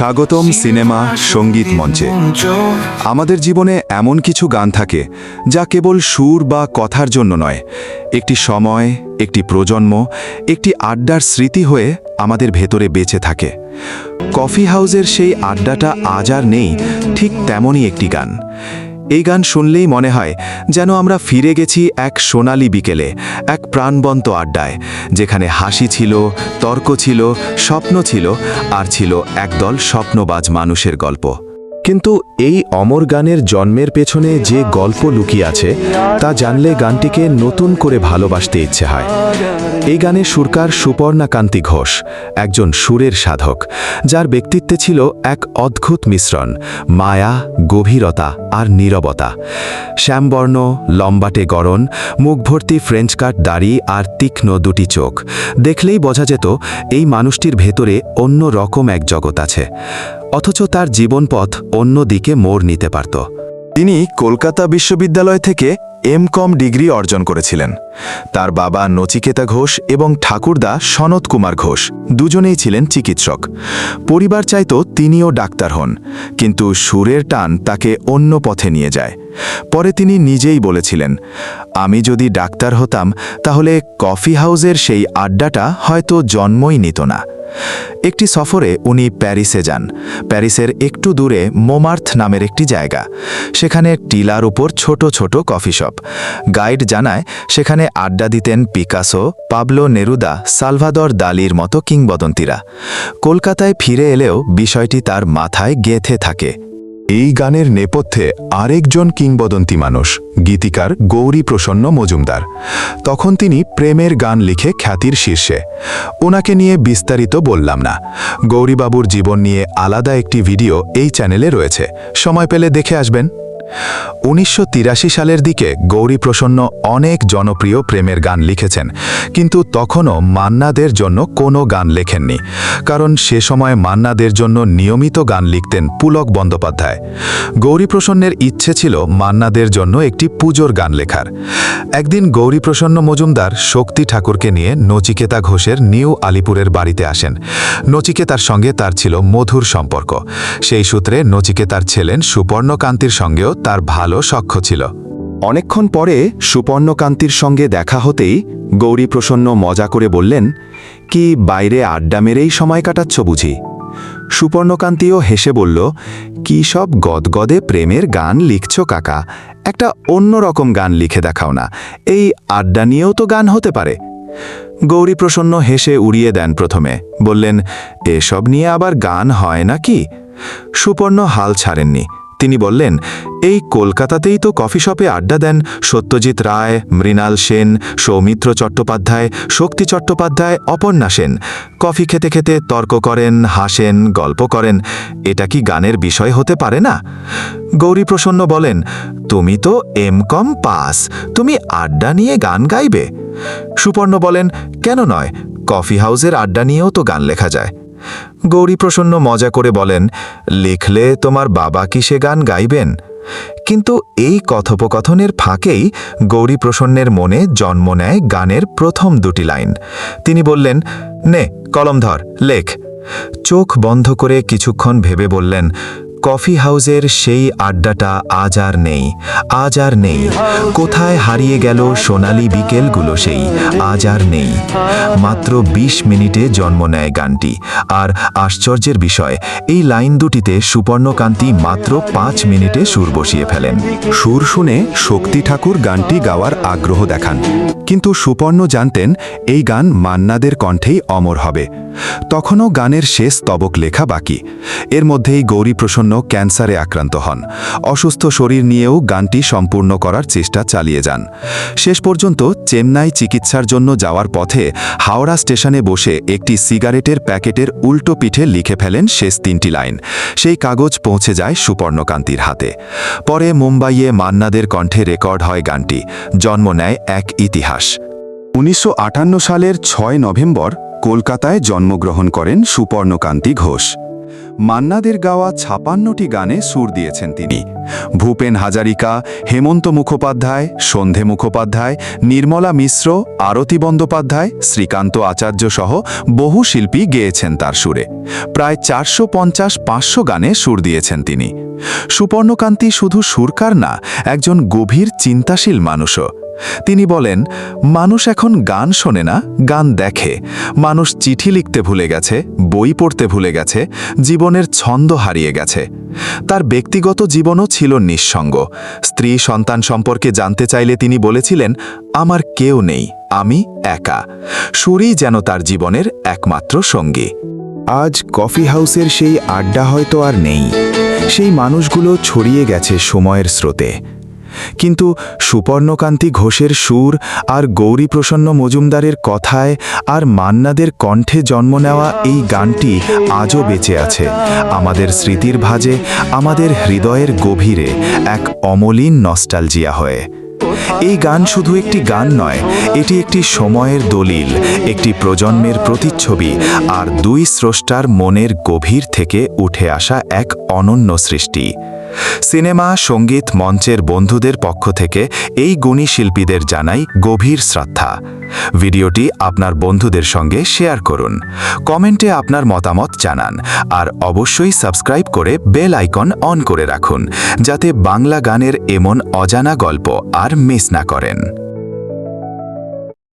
স্বাগতম সিনেমা সংগীত মঞ্চে। আমাদের জীবনে এমন কিছু গান থাকে যা কেবল সুর বা কথার জন্য নয়। একটি সময় একটি প্রজন্ম একটি আড্ডার স্মৃতি হয়ে আমাদের ভেতরে বেঁচে থাকে। কফি হাউসের সেই আড্ডাটা আজ আর নেই ঠিক তেমনই একটি গান। এই গান শুনলেই মনে হয় যেন আমরা ফিরে গেছি এক সোনালি বিকেলে, এক প্রাণবন্ত আড্ডায়, যেখানে হাসি ছিল, তর্ক ছিল, স্বপ্ন ছিল, আর ছিল একদল স্বপ্নবাজ মানুষের গল্প। কিন্তু এই অমর গানের জন্মের পেছনে যে গল্প লুকিয়ে আছে, তা জানলে গানটিকে নতুন করে ভালোবাসতে ইচ্ছে হয়। এই গানের সুরকার সুপর্ণাকান্তি ঘোষ, একজন সুরের সাধক, যার ব্যক্তিত্বে ছিল এক অদ্ভুত মিশ্রণ, মায়া, গভীরতা আর নীরবতা। শ্যামবর্ণ, লম্বাটে গড়ন, মুখভর্তি ফ্রেঞ্চ কাট দাড়ি আর তীক্ষ্ণ দুটি চোখ। দেখলেই বোঝা যেত, এই মানুষটির ভেতরে অন্য রকম এক জগৎ আছে। অথচ তার জীবনপথ অন্য দিকে মোড় নিতে পারত। তিনি কলকাতা বিশ্ববিদ্যালয় থেকে এম কম ডিগ্রি অর্জন করেছিলেন। তার বাবা নচিকেতা ঘোষ এবং ঠাকুরদা সনত কুমার ঘোষ দুজনেই ছিলেন চিকিৎসক। পরিবার চাইতো তিনিও ডাক্তার হন, কিন্তু সুরের টান তাকে অন্য পথে নিয়ে যায়। পরে তিনি নিজেই বলেছিলেন, আমি যদি ডাক্তার হতাম, তাহলে কফি হাউসের সেই আড্ডাটা হয়তো জন্মই নিত না। একটি সফরে উনি প্যারিসে যান। প্যারিসের একটু দূরে মোমার্থ নামের একটি জায়গা। সেখানে টিলার উপর ছোট ছোট কফি শপ। গাইড জানায়, সেখানে আড্ডা দিতেন পিকাসো, পাবলো নেরুদা, সালভাদর দালির মতো কিংবদন্তিরা। কলকাতায় ফিরে এলেও বিষয়টি তার মাথায় গেঁথে থাকে। এই গানের নেপথ্যে আরেকজন কিংবদন্তি মানুষ, গীতিকার গৌরী প্রসন্ন মজুমদার। তখন তিনি প্রেমের গান লিখে খ্যাতির শীর্ষে। ওনাকে নিয়ে বিস্তারিত বললাম না। গৌরীবাবুর জীবন নিয়ে আলাদা একটি ভিডিও এই চ্যানেলে রয়েছে। সময় পেলে দেখে আসবেন। উনিশশো তিরাশি সালের দিকে গৌরী প্রসন্ন অনেক জনপ্রিয় প্রেমের গান লিখেছেন, কিন্তু তখনও মান্নাদের জন্য কোনো গান লেখেননি, কারণ সে সময় মান্নাদের জন্য নিয়মিত গান লিখতেন পুলক বন্দ্যোপাধ্যায়। গৌরী প্রসন্নের ইচ্ছে ছিল মান্নাদের জন্য একটি পুজোর গান লেখার। একদিন গৌরী প্রসন্ন মজুমদার শক্তি ঠাকুরকে নিয়ে নচিকেতা ঘোষের নিউ আলিপুরের বাড়িতে আসেন। নচিকেতার সঙ্গে তার ছিল মধুর সম্পর্ক। সেই সূত্রে নচিকেতার ছেলেন সুপর্ণকান্তির সঙ্গেও তার ভালো সখ্য ছিল। অনেকক্ষণ পরে সুপর্ণকান্তির সঙ্গে দেখা হতেই গৌরী প্রসন্ন মজা করে বললেন, কি বাইরে আড্ডা মেরেই সময় কাটাচ্ছ বুঝি? সুপর্ণকান্তিও হেসে বলল, কি সব গদগদে প্রেমের গান লিখছ কাকা? একটা অন্যরকম গান লিখে দেখাও না। এই আড্ডা নিয়েও তো গান হতে পারে। গৌরী প্রসন্ন হেসে উড়িয়ে দেন প্রথমে, বললেন, এসব নিয়ে আবার গান হয় নাকি? সুপর্ণ হাল ছাড়েননি। তিনি বললেন, এই কলকাতাতেই তো কফি শপে আড্ডা দেন সত্যজিৎ রায়, মৃণাল সেন, সৌমিত্র চট্টোপাধ্যায়, শক্তি চট্টোপাধ্যায়, অপর্ণা সেন। কফি খেতে খেতে তর্ক করেন, হাসেন, গল্প করেন। এটা কি গানের বিষয় হতে পারে না? গৌরী প্রসন্ন বলেন, তুমি তো এম কম পাস, তুমি আড্ডা নিয়ে গান গাইবে। সুপর্ণ বলেন, কেন নয়, কফি হাউসের আড্ডা নিয়েও তো গান লেখা যায়। গৌরী প্রসন্ন মজা করে বলেন, লিখলে তোমার বাবা কি সে গান গাইবেন? কিন্তু এই কথোপকথনের ফাঁকেই গৌরী প্রসন্নের মনে জন্ম নেয় গানের প্রথম দুটি লাইন। তিনি বললেন, নে, কলম ধর, লেখ। চোখ বন্ধ করে কিছুক্ষণ ভেবে বললেন কফি হাউসের সেই আড্ডাটা আজ আর নেই, আজ আর নেই। কোথায় হারিয়ে গেল সোনালি বিকেলগুলো সেই, আজ আর নেই। মাত্র ২০ মিনিটে জন্ম নেয় গানটি। আর আশ্চর্যের বিষয়, এই লাইন দুটিতে সুপর্ণকান্তি মাত্র পাঁচ মিনিটে সুর বসিয়ে ফেলেন। সুর শুনে শক্তি ঠাকুর গানটি গাওয়ার আগ্রহ দেখান। কিন্তু সুপর্ণ জানতেন, এই গান মান্নাদের কণ্ঠেই অমর হবে। তখনও গানের শেষ তবক লেখা বাকি। এর মধ্যেই গৌরী প্রসন্ন ক্যান্সারে আক্রান্ত হন। অসুস্থ শরীর নিয়েও গানটি সম্পূর্ণ করার চেষ্টা চালিয়ে যান। শেষ পর্যন্ত চেন্নাই চিকিৎসার জন্য যাওয়ার পথে হাওড়া স্টেশনে বসে একটি সিগারেটের প্যাকেটের উল্টো পিঠে লিখে ফেলেন শেষ তিনটি লাইন। সেই কাগজ পৌঁছে যায় সুপর্ণকান্তির হাতে। পরে মুম্বাইয়ে মান্নাদের কণ্ঠে রেকর্ড হয় গানটি। জন্ম নেয় এক ইতিহাস। উনিশশো আটান্ন সালের ছয় নভেম্বর কলকাতায় জন্মগ্রহণ করেন সুপর্ণকান্তি ঘোষ। মান্নাদের গাওয়া ছাপান্নটি গানে সুর দিয়েছেন তিনি। ভূপেন হাজারিকা, হেমন্ত মুখোপাধ্যায়, সন্ধে মুখোপাধ্যায়, নির্মলা মিশ্র, আরতি বন্দ্যোপাধ্যায়, শ্রীকান্ত আচার্য সহ বহু শিল্পী গেয়েছেন তার সুরে। প্রায় চারশো পঞ্চাশ পাঁচশো গানে সুর দিয়েছেন তিনি। সুপর্ণকান্তি শুধু সুরকার না, একজন গভীর চিন্তাশীল মানুষও। তিনি বলেন, মানুষ এখন গান শোনে না, গান দেখে। মানুষ চিঠি লিখতে ভুলে গেছে, বই পড়তে ভুলে গেছে, জীবনের ছন্দ হারিয়ে গেছে। তার ব্যক্তিগত জীবনও ছিল নিঃসঙ্গ। স্ত্রী সন্তান সম্পর্কে জানতে চাইলে তিনি বলেছিলেন, আমার কেউ নেই, আমি একা। সুরই যেন তার জীবনের একমাত্র সঙ্গী। আজ কফি হাউসের সেই আড্ডা হয়তো আর নেই। সেই মানুষগুলো ছড়িয়ে গেছে সময়ের স্রোতে। কিন্তু সুপর্ণকান্তি ঘোষের সুর আর গৌরীপ্রসন্ন মজুমদারের কথায় আর মান্নাদের কণ্ঠে জন্ম নেওয়া এই গানটি আজও বেঁচে আছে। আমাদের স্মৃতির ভাজে, আমাদের হৃদয়ের গভীরে এক অমলিন নস্টালজিয়া হয়ে। এই গান শুধু একটি গান নয়, এটি একটি সময়ের দলিল, একটি প্রজন্মের প্রতিচ্ছবি, আর দুই স্রষ্টার মনের গভীর থেকে উঠে আসা এক অনন্য সৃষ্টি। সিনেমা, সংগীত, মঞ্চের বন্ধুদের পক্ষ থেকে এই গুণী শিল্পীদের জানাই গভীর শ্রদ্ধা। ভিডিওটি আপনার বন্ধুদের সঙ্গে শেয়ার করুন, কমেন্টে আপনার মতামত জানান, আর অবশ্যই সাবস্ক্রাইব করে বেল আইকন অন করে রাখুন, যাতে বাংলা গানের এমন অজানা গল্প আর মিস না করেন।